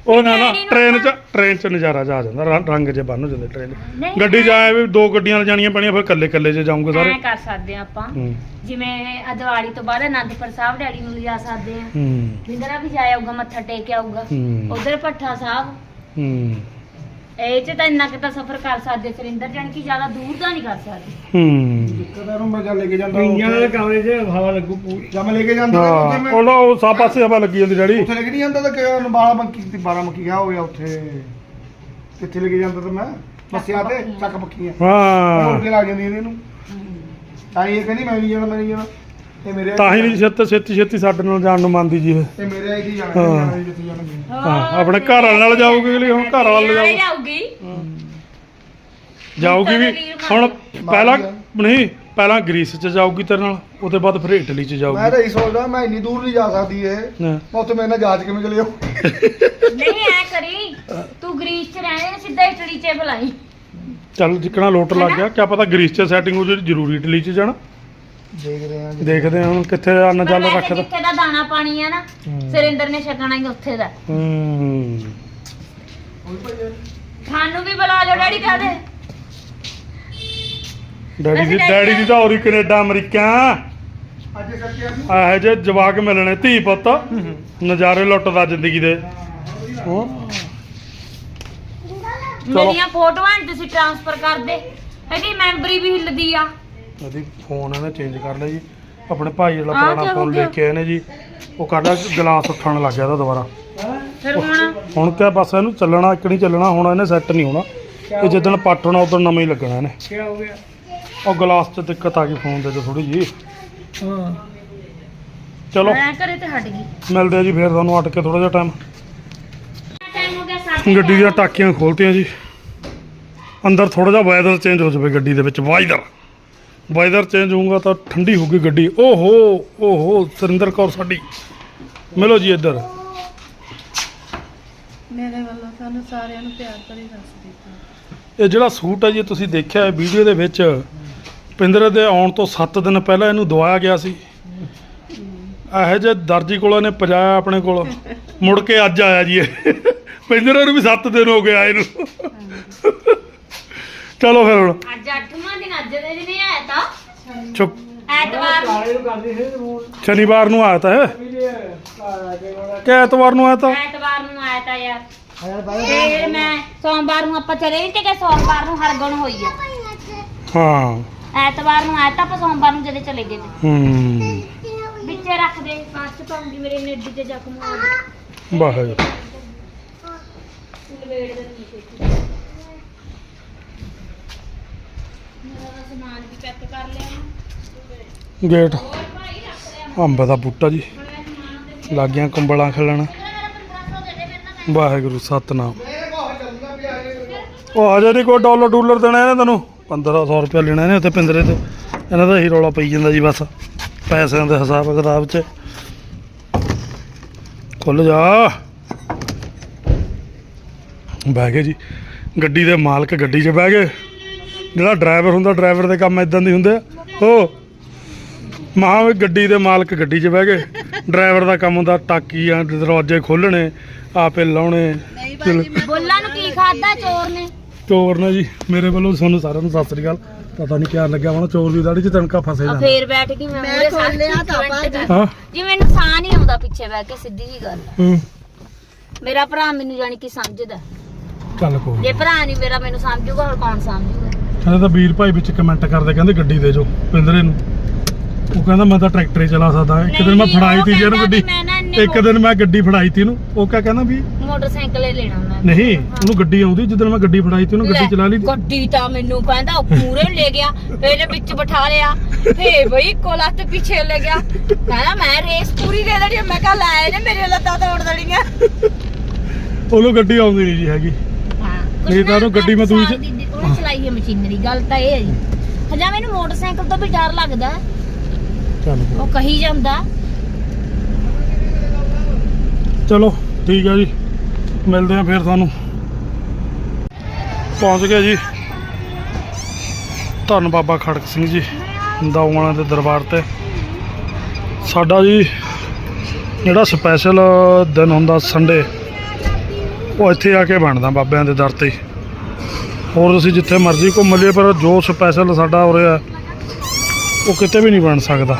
ਉਹ ਨਾ ਨਾ ਟ੍ਰੇਨ 'ਚ ਟ੍ਰੇਨ 'ਚ ਨਜ਼ਾਰਾ ਜਾ ਜਾਂਦਾ ਰ- ਰੰਗ ਜੇ ਬੰਨ ਹੋ ਜਾਂਦੇ ਟ੍ਰੇਨ। ਨਹੀਂ, ਗੱਡੀ 'ਚ ਆਏ ਵੀ ਦੋ ਗੱਡੀਆਂ ਜਾਣੀਆਂ ਪੈਣੀਆਂ ਫਿਰ ਇਕੱਲੇ ਇਕੱਲੇ 'ਚ ਜਾਊਂਗੇ ਸਾਰੇ। ਐਂ ਕਰ ਸਕਦੇ ਆ ਆਪਾਂ। ਹੂੰ। ਜਿਵੇਂ ਆਹ ਦੀਵਾਲੀ ਤੋਂ ਬਾਅਦ ਅਨੰਦਪੁਰ ਸਾਹਿਬ ਡੈਡੀ ਨੂੰ ਲਿਜਾ ਸਕਦੇ ਆ ਹੂੰ। ਵੀ ਜਾਇਆ ਆਊਗਾ ਮੱਥਾ ਟੇਕ ਆਊਗਾ। ਹੂੰ। ਉਧਰ ਭੱਠਾ ਸਾਹਿਬ। ਹੂੰ। ਇਹ ਚ ਤਾਂ ਇੰਨਾ ਕਿ ਤਾਂ ਸਫ਼ਰ ਕਰ ਸਕਦੇ ਸਰਿੰਦਰ ਜਾਨ ਕਿ ਜ਼ਿਆਦਾ ਦੂਰ ਦਾ ਨਹੀਂ ਕਰ ਸਕਦੇ। ਹੂੰ। ਦਿੱਕਤ ਨੂੰ ਮੈਂ ਜਾ ਲੈ ਕੇ ਜਾਂਦਾ ਇੰਜਣ ਵਾਲੇ ਉੱਥੇ। ਕਮਰੇ 'ਚ ਹਵਾ ਲੱਗੂ ਪੂਰੀ। ਜਾਂ ਮੈਂ ਲੈ ਕੇ ਜਾਂਦਾ ਤਾਂ ਉੱਥੇ ਹਾਂ ਮੈਂ ਉਹ ਨਾ ਉਹ ਸਭ ਪਾਸੇ ਹਵਾ ਲੱਗੀ ਜਾਂਦੀ ਡੈਡੀ। ਉੱਥੇ ਲੈ ਕੇ ਨਹੀਂ ਜਾਂਦਾ ਤਾਂ ਕਿ ਉਹਨੂੰ ਬਾਲਾ ਮੱਕੀ ਤੇ 12 ਮੱਕੀ ਗਿਆ ਹੋਇਆ ਉੱਥੇ? ਕਿੱਥੇ ਲੈ ਕੇ ਜਾਂਦਾ ਤਾਂ ਮੈਂ? ਬੱਸਿਆ ਤੇ ਚੱਕ ਪੱਕੀਆਂ। ਹਾਂ। ਹੋਰ ਕੀ ਲੱਗ ਜਾਂਦੀ ਇਹਨੂੰ। ਤਾਂ ਇਹ ਕਹਿੰਦੀ ਮੈਂ ਨਹੀਂ ਜਾਣਾ ਮੈਂ ਨਹੀਂ ਜਾਣਾ। ਤੇ ਮੇਰੇ ਤਾਂ ਹੀ ਨਹੀਂ ਛੇਤੀ ਛੇਤੀ ਛੇਤੀ ਸਾਡੇ ਨਾਲ ਜਾਣ ਨੂੰ ਮੰਨਦੀ ਜੀ ਇਹ। ਤੇ ਮੇਰੇ ਆਈ ਦੀ ਜਾਣਾ ਹਾਂ। ਜਿੱਥੇ ਜਾਣਾ ਹਾਂ ਆਪਣੇ ਘਰ ਵਾਲੇ ਨਾਲ ਜਾਊਗੀ ਅਗਲੀ ਹੁਣ ਘਰ ਵਾਲੇ ਨਾਲ ਨਾਲੇ ਜਾਊ ਜਾਊਗੀ। ਜਾਊਗੀ ਵੀ ਹੁਣ ਪਹਿਲਾਂ ਨਹੀਂ ਪਹਿਲਾਂ ਗ੍ਰੀਸ ਚ ਜਾਊਗੀ ਤੇਰੇ ਨਾਲ ਉਹਦੇ ਬਾਅਦ ਫਿਰ ਇਟਲੀ ਚ ਮੈਂ ਜਾਊਗੀ ਤਾਂ ਇਹ ਸੋਚਦਾ ਮੈਂ ਇੰਨੀ ਦੂਰ ਨਹੀਂ ਜਾ ਸਕਦੀ ਇਹ। ਹਾਂ। ਮੈਂ ਉੱਥੇ ਮੇਰੇ ਨਾਲ ਜਹਾਜ਼ ਕਿਵੇਂ ਚਲੇ ਜਾਊਂ? ਨਹੀਂ ਐ ਕਰੀ ਤੂੰ ਗ੍ਰੀਸ ਚ ਰਹਿਣੇ ਸਿੱਧਾ ਇਟਲੀ ਚ ਬੁਲਾਈ। ਚੱਲ ਜਿੱਕਣਾ ਲੋਟ ਲੱਗ ਗਿਆ ਕਿਆ ਪਤਾ ਗ੍ਰੀਸ ਚ ਸੈਟਿੰਗ ਹੋ ਜਿਹੜੀ ਜ਼ਰੂਰੀ ਇਟਲੀ ਚ ਜਾਣਾ। ਦੇਖਦੇ ਆਂ ਦੇਖਦੇ ਹਾਂ ਹੁਣ ਕਿੱਥੇ ਅੰਨ ਚੱਲ ਵੈਸੇ ਰੱਖਦਾ। ਜਿੱਥੇ ਦਾ ਦਾਣਾ ਪਾਣੀ ਆ ਨਾ ਹੂੰ। ਸਰਿੰਦਰ ਨੇ ਛਕਣਾ ਹੀ ਉੱਥੇ ਦਾ। ਹੂੰ। ਸਾਨੂੰ ਵੀ ਬੁਲਾ ਲਿਓ ਡੈਡੀ ਕਹਦੇ ਡੈਡੀ ਦੀ ਵੈਸੇ ਡੈਡੀ ਦੀ। ਤਾਂ ਹੋਰੀ ਕੈਨੇਡਾ ਅਮਰੀਕਾ ਅੱਜ ਸੱਚਿਆ ਆਹੇ ਜੇ ਜਵਾਕ ਮਿਲਣੇ ਧੀ ਪੁੱਤ। ਨਜ਼ਾਰੇ ਲੁੱਟਦਾ ਜ਼ਿੰਦਗੀ ਦੇ। ਮੇਰੀਆਂ ਫੋਟੋਆਂ ਨੀ ਤੁਸੀਂ ਟ੍ਰਾਂਸਫਰ ਕਰ ਦੇ ਇਹਦੀ ਮੈਮਰੀ ਵੀ ਹਿੱਲਦੀ ਆ। ਉਹਦੀ ਫੋਨ ਇਹਨੇ ਚੇਂਜ ਕਰ ਲਿਆ ਜੀ। ਆਪਣੇ ਭਾਈ ਵਾਲਾ ਪੁਰਾਣਾ ਫੋਨ? ਲੈ ਕੇ ਆਏ ਨੇ ਜੀ। ਉਹ ਕਾਡਾ ਗਲਾਸ ਉੱਠਣ ਲੱਗ ਗਿਆ ਇਹਦਾ ਦੁਬਾਰਾ। ਫਿਰ ਹੁਣ? ਹੁਣ ਕਿਆ ਬਸ ਇਹਨੂੰ ਚੱਲਣਾ ਇੱਕ ਨਹੀਂ ਚੱਲਣਾ ਹੁਣ ਇਹਨੇ ਸੈੱਟ ਨਹੀਂ ਹੋਣਾ। ਇਹ ਜਿੱਦਣ ਪੱਟ ਹੋਣਾ ਉਦੋਂ ਨਵਾਂ ਹੀ ਲੱਗਣਾ ਇਹਨੇ। ਕੀ ਹੋ ਗਿਆ? ਉਹ ਗਲਾਸ 'ਚ ਦਿੱਕਤ ਆ ਗਈ ਫੋਨ ਦੇ 'ਚ ਥੋੜੀ ਜੀ ਹਾਂ। ਚਲੋ। ਐ ਕਰੇ ਤੇ ਹਟ ਗਈ। ਮਿਲਦੇ ਆ ਜੀ ਫੇਰ ਤੁਹਾਨੂੰ ਅਟ ਕੇ ਥੋੜਾ ਜਿਹਾ ਟਾਈਮ ਟਾਈਮ ਹੋ ਗਿਆ ਸਾਢੇ ਗੱਡੀ ਦੀਆਂ। ਟਾਕੀਆਂ ਖੋਲਤੀਆਂ ਜੀ। ਅੰਦਰ ਥੋੜਾ ਜਿਹਾ ਵਾਇਦਰ ਚੇਂਜ ਹੋ ਜਾਵੇ ਗੱਡੀ ਦੇ ਵਿੱਚ ਵਾਇਦਰ ਵਾਇਦਰ ਚੇਂਜ ਹੋਊਗਾ ਤਾਂ ਠੰਡੀ ਹੋਊਗੀ ਗੱਡੀ। ਓਹੋ ਓਹੋ ਸਰਿੰਦਰ ਕੌਰ ਸਾਡੀ। ਮਿਲੋ ਜੀ ਇੱਧਰ। ਮੇਰੇ ਵੱਲੋਂ ਤੁਹਾਨੂੰ ਸਾਰਿਆਂ ਨੂੰ ਪਿਆਰ ਭਰੀ ਸਤਿ ਸ੍ਰੀ ਅਕਾਲ। ਇਹ ਜਿਹੜਾ ਸੂਟ ਹੈ ਜੀ ਤੁਸੀਂ ਦੇਖਿਆ ਹੈ ਵੀਡੀਓ ਦੇ ਵਿੱਚ ਪਿੰਦਰੇ ਦੇ ਆਉਣ ਤੋਂ 7 ਦਿਨ ਪਹਿਲਾਂ ਇਹਨੂੰ ਦਵਾਇਆ ਗਿਆ ਸੀ। ਇਹੋ ਜਿਹੇ ਦਰਜੀ ਕੋਲੋਂ ਨੇ ਪਜਾਇਆ ਆਪਣੇ ਕੋਲ। ਮੁੜ ਕੇ ਅੱਜ ਆਇਆ ਜੀ ਇਹ। ਪਿੰਦਰੇ ਨੂੰ ਵੀ 7 ਦਿਨ ਹੋ ਗਏ ਆਏ ਨੂੰ। ਚਲੋ ਫਿਰ ਹੁਣ। ਅੱਜ 8ਵਾਂ ਦਿਨ ਅੱਜ ਦੇ ਦਿਨ ਆਇਆ ਤਾਂ। ਚੁੱਪ। ਐਤਵਾਰ ਨੂੰ। ਸ਼ਨੀਵਾਰ ਨੂੰ ਆਇਆ ਤਾਂ ਹੈ? ਕੇ ਐਤਵਾਰ ਨੂੰ ਆਇਆ ਤਾਂ? ਐਤਵਾਰ ਨੂੰ ਆਇਆ ਤਾਂ ਯਾਰ। ਤੇ ਮੈਂ ਸੋਮਵਾਰ ਨੂੰ ਆਪਾਂ ਚਲੇ ਨਹੀਂ ਤੇ ਕਿ ਸੋਮਵਾਰ ਨੂੰ ਹਰਗਣ ਹੋਈ ਆ। ਹਾਂ। ਐਤਵਾਰ ਨੂੰ ਆਇਆ ਤਾਂ ਆਪਾਂ ਸੋਮਵਾਰ ਨੂੰ ਜਦੇ ਚਲੇ ਗਏ ਤੇ। ਹੂੰ। ਵਿੱਚੇ ਰੱਖ ਦੇ। ਬਾਅਦ ਚ ਪਾਉਂਗੀ ਮੇਰੇ ਨੇਡੀ ਤੇ ਜ਼ਖਮ ਹੋ ਗਏ ਵਾਹਿਗੁਰੂ ਲਵੇੜ ਦੇ ਨੀਚੇ ਮੇਰਾ ਤਾਂ ਸਮਾਨ ਵੀ ਪੈਕ ਕਰ ਲਿਆ। ਗੇਟ। ਅੰਬ ਦਾ ਬੂਟਾ ਜੀ। ਲੱਗੀਆਂ ਕੰਬਲਾਂ ਖਿਲਣ। ਮੇਰਾ 1500 ਦੇ ਦੇ ਮੇਰੇ ਨਾਲ ਵਾਹਿਗੁਰੂ ਸਤਨਾਮ। ਉਹ ਹਜੇ ਨਹੀਂ ਕੋਈ ਡਾਲਰ ਡੂਲਰ ਦੇਣਾ ਇਹਨੇ ਤੈਨੂੰ। 1500 ਰੁਪਏ ਲੈਣਾ ਇਹਨੇ ਉੱਥੇ ਪਿੰਦਰੇ ਤੋਂ। ਇਹਨਾਂ ਦਾ ਹੀ ਰੌਲਾ ਪਈ ਜਾਂਦਾ ਜੀ ਬਸ। ਪੈਸਿਆਂ ਦੇ ਹਿਸਾਬ ਕਿਤਾਬ 'ਚ। ਖੁੱਲ ਜਾ। ਬਹਿ ਗਏ ਜੀ। ਗੱਡੀ ਦੇ ਮਾਲਕ ਗੱਡੀ 'ਚ ਬਹਿ ਗਏ। ਜਿਹੜਾ ਡਰਾਈਵਰ ਹੁੰਦਾ ਡਰਾਈਵਰ ਦੇ ਕੰਮ ਇਦਾਂ ਦੇ ਹੁੰਦੇ ਆ। ਹੋ ਮਹਾਂ ਵੀ ਗੱਡੀ ਦੇ ਮਾਲਕ ਗੱਡੀ 'ਚ ਬਹਿ ਗਏ। ਡਰਾਈਵਰ ਦਾ ਕੰਮ ਹੁੰਦਾ ਟਾਕੀਆਂ ਦੇ ਦਰਵਾਜ਼ੇ ਖੋਲਣੇ ਆਪੇ ਲਾਉਣੇ। ਬੋਲਾਂ ਨੂੰ ਕੀ ਖਾਦਾ ਚੋਰ ਨੇ? ਚੋਰ ਨੇ ਜੀ ਮੇਰੇ ਵੱਲੋਂ ਤੁਹਾਨੂੰ ਸਾਰਿਆਂ ਨੂੰ ਸਤਿ ਸ੍ਰੀ ਅਕਾਲ। ਪਤਾ ਨਹੀਂ ਕਿਆ ਲੱਗਿਆ ਹੁਣ ਚੋਰ ਦੀ ਦਾੜੀ 'ਚ ਤਣਕਾ ਫਸੇ ਆ ਜਾਂਦਾ ਫੇਰ ਬੈਠ ਗਈ ਮੈਂ ਮੂਰੇ ਸਾਹ ਹਾਂ। ਜੀ ਮੈਨੂੰ ਸਾਹ ਨਹੀਂ ਆਉਂਦਾ ਪਿੱਛੇ ਬਹਿ ਕੇ ਸਿੱਧੀ ਜੀ ਗੱਲ ਹੂੰ। ਮੇਰਾ ਭਰਾ ਮੈਨੂੰ ਜਾਣੀ ਕਿ ਸਮਝਦਾ। ਚੱਲ ਕੋਈ ਜੇ ਭਰਾ ਨਹੀਂ ਮੇਰਾ ਮੈਨੂੰ ਸਮਝੂਗਾ ਹੋਰ ਕੌਣ ਸਮਝੂਗਾ? ਕਹਿੰਦੇ ਤਾਂ ਵੀਰ ਭਾਈ ਵਿੱਚ ਕਮੈਂਟ ਕਰਦੇ ਕਹਿੰਦੇ ਗੱਡੀ ਦੇ ਜੋ ਪਿੰਦਰੇ ਨੂੰ। ਉਹ ਕਹਿੰਦਾ ਮੈਂ ਤਾਂ ਟਰੈਕਟਰ ਹੀ ਚਲਾ ਸਕਦਾ। ਇੱਕ ਦਿਨ ਮੈਂ ਨਹੀਂ, ਫੜਾਈ ਉਹ ਤੀ ਜਿਹਨੂੰ ਕਹਿੰਦਾ ਗੱਡੀ। ਵੀ ਮੈਂ ਨਾ ਇੰਨੇ ਇੱਕ ਦਿਨ ਮੈਂ ਗੱਡੀ ਫੜਾਈ ਤੀ ਇਹਨੂੰ। ਉਹ ਕਿਆ ਕਹਿੰਦਾ ਵੀ? ਮੋਟਰਸਾਈਕਲ ਹੀ ਲੈਣਾ ਮੈਂ। ਨਹੀਂ ਉਹਨੂੰ ਗੱਡੀ ਆਉਂਦੀ ਜਦੋਂ ਮੈਂ ਗੱਡੀ ਫੜਾਈ ਤੀ ਉਹਨੂੰ ਗੱਡੀ ਚਲਾ ਲਈ ਤੀ। ਗੱਡੀ ਤਾਂ ਮੈਨੂੰ ਕਹਿੰਦਾ ਉਹ ਪੂਰੇ ਲੈ ਗਿਆ ਫੇਰ ਵਿੱਚ ਬਿਠਾ ਲਿਆ। ਫੇਰ ਬਈ ਇੱਕੋ ਲੱਤ ਪਿੱਛੇ ਲੈ ਗਿਆ। ਕਹਿੰਦਾ ਮੈਂ ਰੇਸ ਪੂਰੀ ਦੇ ਦੇਣੀ ਆ। ਮੈਂ ਕਿਹਾ ਲੈ ਇਹਨੇ ਮੇਰੇ ਲੱਤਾਂ ਤੋੜ ਦੇਣੀਆਂ। ਉਹਨੂੰ ਗੱਡੀ ਆਉਂਦੀ ਨਹੀਂ ਜੀ ਹੈਗੀ। ਹਾਂ ਨਹੀਂ ਤਾਂ ਉਹਨੂੰ ਗੱਡੀ ਮੈਂ ਦੂਜੀ ਚ- ਉਹਨੇ ਮਸ਼ੀਨਰੀ ਗੱਲ ਤਾਂ ਇਹ ਹੈ ਜੀ। ਹਜਾ ਮੈਨੂੰ ਮੋਟਰਸਾਈਕਲ ਤੋਂ ਵੀ ਡਰ ਲੱਗਦਾ ਚੱਲ। ਉਹ ਕਹੀ ਜਾਂਦਾ। ਚਲੋ ਠੀਕ ਹੈ ਜੀ। ਮਿਲਦੇ ਆ ਫਿਰ ਤੁਹਾਨੂੰ। ਪਹੁੰਚ ਗਏ ਜੀ। ਧੰਨ ਬਾਬਾ ਖੜਕ ਸਿੰਘ ਜੀ ਦਾਊਵਾਲਾਂ ਦੇ ਦਰਬਾਰ ਤੇ। ਸਾਡਾ ਜੀ ਜਿਹੜਾ ਸਪੈਸ਼ਲ ਦਿਨ ਹੁੰਦਾ ਸੰਡੇ ਉਹ ਇੱਥੇ ਆ ਕੇ ਬਣਦਾ ਬਾਬਿਆਂ ਦੇ ਦਰ ਤੇ। ਹੋਰ ਤੁਸੀਂ ਜਿੱਥੇ ਮਰਜ਼ੀ ਘੁੰਮ ਲਈਏ, ਪਰ ਜੋ ਸਪੈਸ਼ਲ ਸਾਡਾ ਉਰੇ ਰਿਹਾ ਉਹ ਕਿਤੇ ਵੀ ਨਹੀਂ ਬਣ ਸਕਦਾ।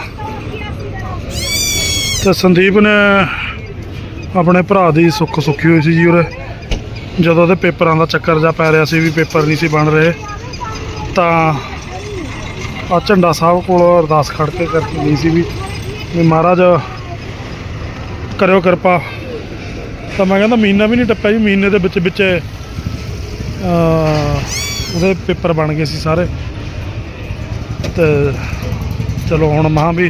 ਤੇ ਸੰਦੀਪ ਨੇ ਆਪਣੇ ਭਰਾ ਦੀ ਸੁੱਖ ਸੁੱਖੀ ਹੋਈ ਸੀ ਜੀ ਉਰੇ। ਜਦੋਂ ਉਹਦੇ ਪੇਪਰਾਂ ਦਾ ਚੱਕਰ ਜਾ ਪੈ ਰਿਹਾ ਸੀ ਵੀ ਪੇਪਰ ਨਹੀਂ ਸੀ ਬਣ ਰਹੇ, ਤਾਂ ਆ ਝੰਡਾ ਸਾਹਿਬ ਕੋਲ ਅਰਦਾਸ ਖੜ ਕੇ ਕਰਕੇ ਗਈ ਸੀ ਵੀ ਮਹਾਰਾਜ, ਕਰਿਓ ਕਿਰਪਾ। ਤਾਂ ਮੈਂ ਕਹਿੰਦਾ ਮਹੀਨਾ ਵੀ ਨਹੀਂ ਟੱਪਿਆ ਜੀ, ਮਹੀਨੇ ਦੇ ਵਿੱਚ ਵਿੱਚ ਉਹਦੇ ਪੇਪਰ ਬਣ ਗਏ ਸੀ ਸਾਰੇ। ਤੇ ਚਲੋ ਹੁਣ ਮਹਾਂ ਵੀ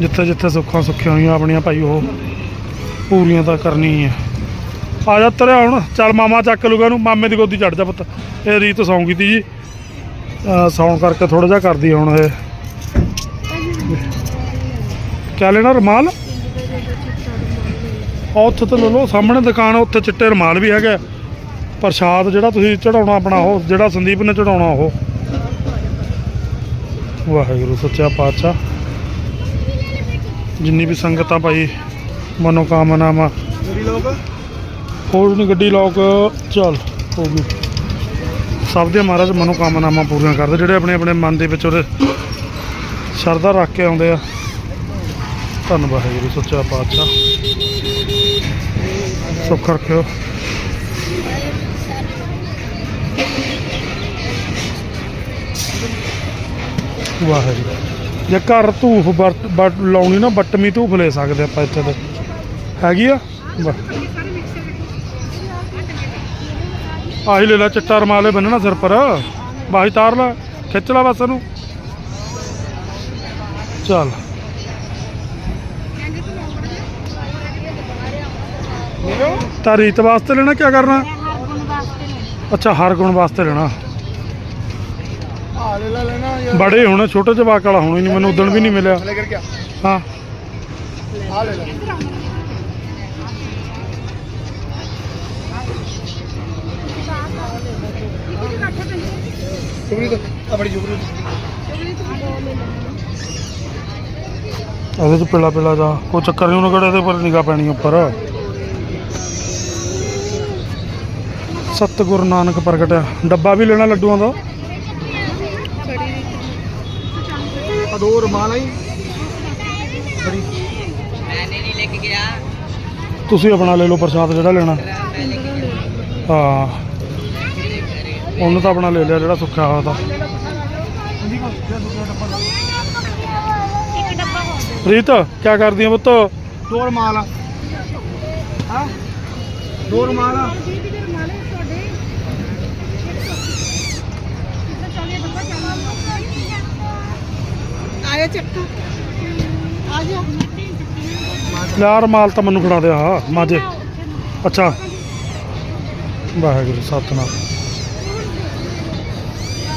ਜਿੱਥੇ ਜਿੱਥੇ ਸੁੱਖਾਂ ਸੁੱਖੀਆਂ ਹੋਈਆਂ ਆਪਣੀਆਂ ਭਾਈ ਉਹ ਪੂਰੀਆਂ ਤਾਂ ਕਰਨੀ ਹੀ ਆ। ਆ ਜਾ ਤਰਿਆ ਹੁਣ ਚੱਲ ਮਾਮਾ ਚੱਕ ਲੂਗਾ ਇਹਨੂੰ ਮਾਮੇ ਦੀ ਗੋਦੀ ਚੜ ਜਾ ਪੁੱਤ। ਇਹ ਰੀਤ ਸੌਂਗੀ ਤੀ ਜੀ। ਸੌਣ ਕਰਕੇ ਥੋੜਾ ਜਿਹਾ ਕਰਦੀ ਹੁਣ ਇਹ। ਕਿਆ ਲੈਣਾ ਰੁਮਾਲ? ਉੱਥੇ ਤਾਂ ਲੈ ਲਓ ਸਾਹਮਣੇ ਦੁਕਾਨ ਉੱਥੇ ਚਿੱਟੇ ਰੁਮਾਲ ਵੀ ਹੈਗਾ ਪ੍ਰਸ਼ਾਦ ਜਿਹੜਾ ਤੁਸੀਂ ਚੜਾਉਣਾ ਆਪਣਾ ਉਹ, ਜਿਹੜਾ ਸੰਦੀਪ ਨੇ ਚੜਾਉਣਾ ਉਹ। ਵਾਹਿਗੁਰੂ, ਸੱਚਾ ਪਾਤਸ਼ਾਹ। ਜਿੰਨੀ ਵੀ ਸੰਗਤ ਆ ਭਾਈ, ਮਨੋਕਾਮਨਾਵਾਂ। ਜਿਹੜੀ ਲੋਕ ਹੋਰ ਨਹੀਂ ਗੱਡੀ ਲੋਕ ਚੱਲ, ਹੋ ਗਈ। ਸਭ ਦੇ ਮਹਾਰਾਜ ਮਨੋਕਾਮਨਾਵਾਂ ਪੂਰੀਆਂ ਕਰਦੇ, ਜਿਹੜੇ ਆਪਣੇ ਆਪਣੇ ਮਨ ਦੇ ਵਿੱਚ ਉਹਦੇ ਸ਼ਰਧਾ ਰੱਖ ਕੇ ਆਉਂਦੇ ਆ। ਧੰਨਵਾਦ ਵਾਹਿਗੁਰੂ, ਸੱਚਾ ਪਾਤਸ਼ਾਹ। ਸੁੱਖ ਰੱਖਿਓ। ਵਾਹਿਗੁਰੂ ਜੇ ਘਰ ਧੂਫ ਵਰਤ ਵਰਤ ਲਾਉਣੀ ਨਾ ਬੱਟਮੀ ਧੂਫ ਲੈ ਸਕਦੇ ਆਪਾਂ ਇੱਥੇ ਤੇ। ਹੈਗੀ ਆ? ਆਹੀ ਲੈ ਲੈ ਚਿੱਟਾ ਰਮਾਲੇ ਬੰਨਣਾ ਸਿਰ ਪਰ। ਬਾਹੀ ਤਾਰ ਲੈ ਖਿੱਚ ਲੈ ਬਸ ਇਹਨੂੰ। ਚੱਲ। ਤਾਂ ਰੀਤ ਵਾਸਤੇ ਲੈਣਾ ਕੀ ਕਰਨਾ? ਅੱਛਾ ਹਰ ਗੁਣ ਵਾਸਤੇ ਲੈਣਾ। ਬੜੇ ਹੁਣ ਛੋਟੇ ਜਵਾਕ ਵਾਲਾ ਹੋਣਾ ਹੀ ਨਹੀਂ ਮੈਨੂੰ ਉਦਣ ਵੀ ਨਹੀਂ ਮਿਲਿਆ। ਹਾਂ। ਲੈ ਲੈ। ਚੁਗਲੀ ਤਾਂ ਆ ਬੜੀ ਚੁਗਲੀ ਇਹਦੇ ਚ ਪੀਲਾ ਪੀਲਾ ਜਾ। ਕੋਈ ਚੱਕਰ ਨਹੀਂ ਉਹਨੂੰ ਇਹਦੇ ਪਰ ਨਿਗਾਹ ਪੈਣੀ ਉੱਪਰ? ਸਤਿਗੁਰੂ ਨਾਨਕ ਪ੍ਰਗਟਿਆ ਡੱਬਾ ਵੀ ਲੈਣਾ ਲੱਡੂਆਂ ਦਾ। ਰਮਾਲ ਆਈ ਬੜੀ ਤੁਸੀਂ ਆਪਣਾ ਲੈ ਲਓ ਪ੍ਰਸ਼ਾਦ ਜਿਹੜਾ ਲੈਣਾ। ਹਾਂ। ਉਹਨੂੰ ਤਾਂ ਆਪਣਾ ਲੈ ਲਿਆ ਜਿਹੜਾ ਸੁੱਖਿਆ ਹੋਇਆ ਤਾਂ। ਰੀਤ ਕੀ ਕਰਦੀ ਆ ਪੁੱਤ? ਦੋ ਰਮਾਲ ਹਾਂ? ਦੋ ਰਮਾਲ ਆ ਆਇਆ ਚੱਕਾ। ਆ ਜਾ ਯਾਰ ਮਾਲ ਤਾਂ ਮੈਨੂੰ ਫੜਾ ਦੇ ਆ ਮਾਝੇ ਅੱਛਾ। ਵਾਹਿਗੁਰੂ ਸਤਨਾਮ।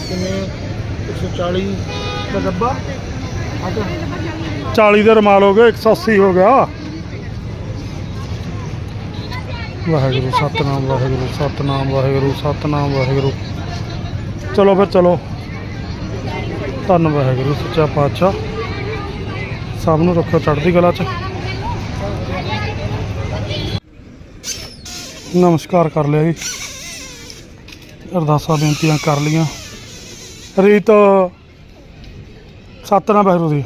ਕਿੰਨੇ? 140 ਦਾ ਡੱਬਾ? ਆ ਜਾ। 40 ਦੇ ਰਮਾਲ ਹੋ ਗਏ 180 ਹੋ ਗਿਆ। ਵਾਹਿਗੁਰੂ ਸਤਨਾਮ ਵਾਹਿਗੁਰੂ ਸਤਨਾਮ ਵਾਹਿਗੁਰੂ ਸਤਨਾਮ ਵਾਹਿਗੁਰੂ। ਚਲੋ ਫਿਰ ਚਲੋ। ਧੰਨ ਵਾਹਿਗੁਰੂ ਸੱਚਾ ਪਾਤਸ਼ਾਹ। ਸਭ ਨੂੰ ਰੱਖੋ ਚੜ੍ਹਦੀ ਕਲਾ 'ਚ। ਨਮਸਕਾਰ ਕਰ ਲਿਆ ਜੀ। ਅਰਦਾਸਾਂ ਬੇਨਤੀਆਂ ਕਰ ਲੀਆਂ ਰੀਤ ਸਤਨਾ ਬਹਿਰੂ ਦੀ।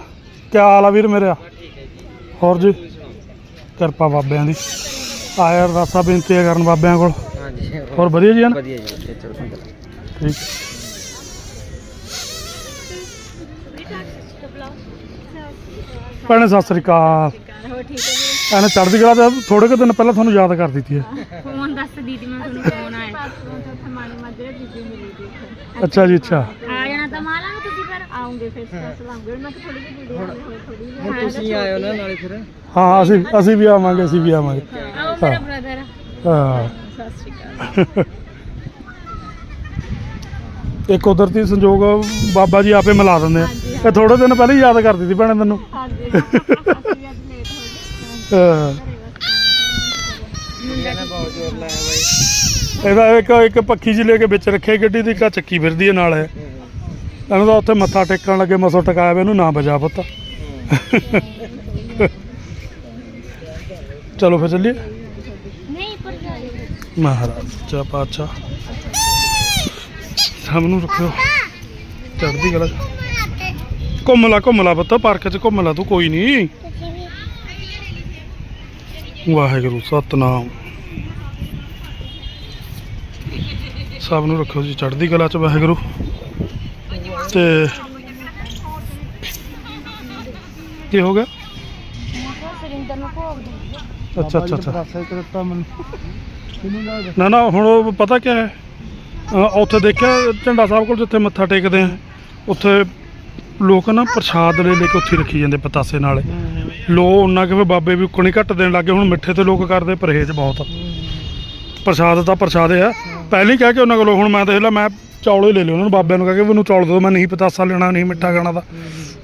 ਕੀ ਹਾਲ ਆ ਵੀਰ ਮੇਰਿਆ ਹੋਰ ਜੀ? ਕਿਰਪਾ ਬਾਬਿਆਂ ਦੀ। ਆਇਆ ਅਰਦਾਸਾਂ ਬੇਨਤੀਆਂ ਕਰਨ ਬਾਬਿਆਂ ਕੋਲ। ਹਾਂਜੀ ਹੋਰ। ਵਧੀਆ ਜੀ ਹਨ ਵਧੀਆ ਜੀ ਠੀਕ। ਭੈਣੇ ਸਤਿ ਸ੍ਰੀ ਅਕਾਲ। ਐਨੇ ਚੜ੍ਹਦੀ ਕਲਾ ਤੇ ਥੋੜੇ ਕੁ ਦਿਨ ਪਹਿਲਾਂ ਤੁਹਾਨੂੰ ਯਾਦ ਕਰ ਦਿੱਤੀ ਹੈ। ਫੋਨ ਦੱਸ ਦੀਦੀ ਮੈਂ ਤੁਹਾਨੂੰ ਫੋਨ ਆਇਆ। ਅੱਛਾ ਜੀ ਅੱਛਾ। ਆ ਜਾਣਾ ਤਾਂ ਮਾਲਾ ਨੂੰ ਤੁਸੀਂ ਫਿਰ। ਆਉਂਗੇ ਫਿਰ ਸਪੈਸ਼ਲ ਆਉਂਗੇ ਮੈਂ ਥੋੜੀ ਜਿਹੀ ਵੀਡੀਓ ਥੋੜੀ ਜਿਹੀ ਹੁਣ ਤੁਸੀਂ ਆਇਓ ਨਾ ਨਾਲੇ ਫਿਰ। ਹਾਂ ਅਸੀਂ ਅਸੀਂ ਵੀ ਆਵਾਂਗੇ ਅਸੀਂ ਵੀ ਆਵਾਂਗੇ। ਆਓ ਮੇਰਾ ਬ੍ਰਦਰ ਹਾਂ। ਸਤਿ ਸ਼੍ਰੀ ਅਕਾਲ। ਇਹ ਕੁਦਰਤੀ ਸੰਜੋਗ ਬਾਬਾ ਜੀ ਆਪੇ ਮਿਲਾ ਦਿੰਦੇ ਆ। ਇਹ ਥੋੜੇ ਦਿਨ ਪਹਿਲਾਂ ਹੀ ਯਾਦ ਕਰ ਦਿੱਤੀ ਭੈਣੇ ਤੈਨੂੰ ਹਾਂਜੀ। ਅਸੀਂ ਅੱਜ ਲੇਟ ਹੋ। ਗਏ ਹਾਂ। ਮੁੰਡਿਆਂ ਨੇ ਬਹੁਤ ਜ਼ੋਰ ਲਾਇਆ ਬਾਈ ਇਹਦਾ ਇੱਕ ਇੱਕ ਪੱਖੀ ਜੀ ਲੈ ਕੇ ਵਿੱਚ ਰੱਖੇ ਗੱਡੀ ਦੀ ਕਾ ਚੱਕੀ ਫਿਰਦੀ ਹੈ ਨਾਲ ਇਹ। ਇਹਨੂੰ ਤਾਂ ਉੱਥੇ ਮੱਥਾ ਟੇਕਣ ਲੱਗੇ ਮਸੋ ਟਕਾਇਆ ਵੇ ਇਹਨੂੰ ਨਾ ਬਜਾ ਪੁੱਤ। ਚਲੋ ਫਿਰ ਚੱਲੀਏ। ਨਹੀਂ ਪਰ ਮਹਾਰਾਜ ਚਾ ਪਾਤਸ਼ਾਹ। ਸਭ ਨੂੰ ਰੱਖਿਓ। ਚੜ੍ਹਦੀ ਕਲਾ 'ਚ। ਘੁੰਮ ਲਾ ਘੁੰਮ ਲਾ ਪੁੱਤ ਪਾਰਕ 'ਚ ਘੁੰਮ ਲਾ ਤੂੰ ਕੋਈ ਨਹੀਂ ਵਾਹਿਗੁਰੂ ਸਤਨਾਮ। ਸਭ ਨੂੰ ਰੱਖੋ ਜੀ ਚੜ੍ਹਦੀ ਕਲਾ 'ਚ ਵਾਹਿਗੁਰੂ। ਤੇ ਕੀ ਹੋ ਗਿਆ? ਅੱਛਾ ਅੱਛਾ ਅੱਛਾ। ਨਾ ਨਾ ਨਾ ਹੁਣ ਉਹ ਪਤਾ ਕੀ ਹੈ? ਅ, ਉੱਥੇ ਦੇਖਿਆ ਝੰਡਾ ਸਾਹਿਬ ਕੋਲ ਜਿੱਥੇ ਮੱਥਾ ਟੇਕਦੇ ਆ? ਉੱਥੇ ਲੋਕ ਨਾ ਪ੍ਰਸ਼ਾਦ ਲੈ ਲੈ ਕੇ ਉੱਥੇ ਹੀ ਰੱਖੀ ਜਾਂਦੇ ਪਤਾਸੇ ਨਾਲ। ਲੋ ਉਹਨਾਂ ਕਿ ਬਾਬੇ ਵੀ ਉੱਕਣੀ ਘੱਟ ਦੇਣ ਲੱਗੇ ਹੁਣ ਮਿੱਠੇ ਤੇ ਲੋਕ ਕਰਦੇ, ਪਰਹੇਜ਼ ਬਹੁਤ। ਪ੍ਰਸ਼ਾਦ ਤਾਂ ਪ੍ਰਸ਼ਾਦ ਹੈ ਪਹਿਲਾਂ ਹੀ ਕਹਿ ਕੇ ਉਹਨਾਂ ਕੋਲੋਂ, ਹੁਣ ਮੈਂ ਦੇਖ ਲਾ, ਮੈਂ ਚੌਲ ਹੀ ਲੈ ਲਿਓ ਉਹਨਾਂ ਨੂੰ, ਬਾਬਿਆਂ ਨੂੰ ਕਹਿ ਕੇ ਮੈਨੂੰ ਚੌਲ ਦਿਓ ਮੈਂ ਨਹੀਂ ਪਤਾਸਾ ਲੈਣਾ, ਨਹੀਂ ਮਿੱਠਾ ਖਾਣਾ ਦਾ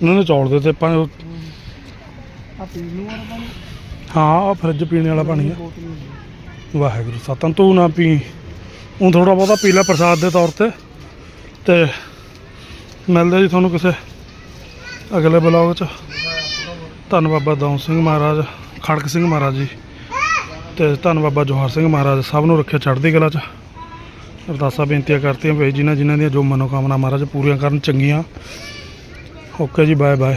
ਉਹਨਾਂ ਨੇ ਚੌਲ ਦੇ ਤੇ ਆਪਾਂ, ਉਹ- ਆ ਫਰਿੱਜ ਪੀਣੇ ਵਾਲਾ ਪਾਣੀ ਆ। ਵਾਹਿਗੁਰੂ ਸਤਨ ਤੂੰ ਨਾ ਪੀ। ਉਹ ਥੋੜਾ ਬਹੁਤਾ ਪੀ ਲੈ ਪ੍ਰਸਾਦ ਦੇ ਤੌਰ ਤੇ। ਤੇ ਮਿਲਦੇ ਜੀ ਤੁਹਾਨੂੰ ਕਿਸੇ ਅਗਲੇ ਬਲੌਗ 'ਚ। ਧੰਨ ਬਾਬਾ ਦੌਂ ਸਿੰਘ ਮਹਾਰਾਜ, ਖੜਕ ਸਿੰਘ ਮਹਾਰਾਜ ਜੀ ਤੇ ਧੰਨ ਬਾਬਾ ਜੋਹਰ ਸਿੰਘ ਮਹਾਰਾਜ, ਸਭ ਨੂੰ ਰੱਖਿਆ ਚੜ੍ਹਦੀ ਕਲਾ 'ਚ। ਅਰਦਾਸਾਂ ਬੇਨਤੀਆਂ ਕਰਤੀਆਂ ਭਈ, ਜਿਨ੍ਹਾਂ ਜਿਨ੍ਹਾਂ ਦੀਆਂ ਜੋ ਮਨੋਕਾਮਨਾ ਮਹਾਰਾਜ ਪੂਰੀਆਂ ਕਰਨ, ਚੰਗੀਆਂ। ਓਕੇ ਜੀ ਬਾਏ ਬਾਏ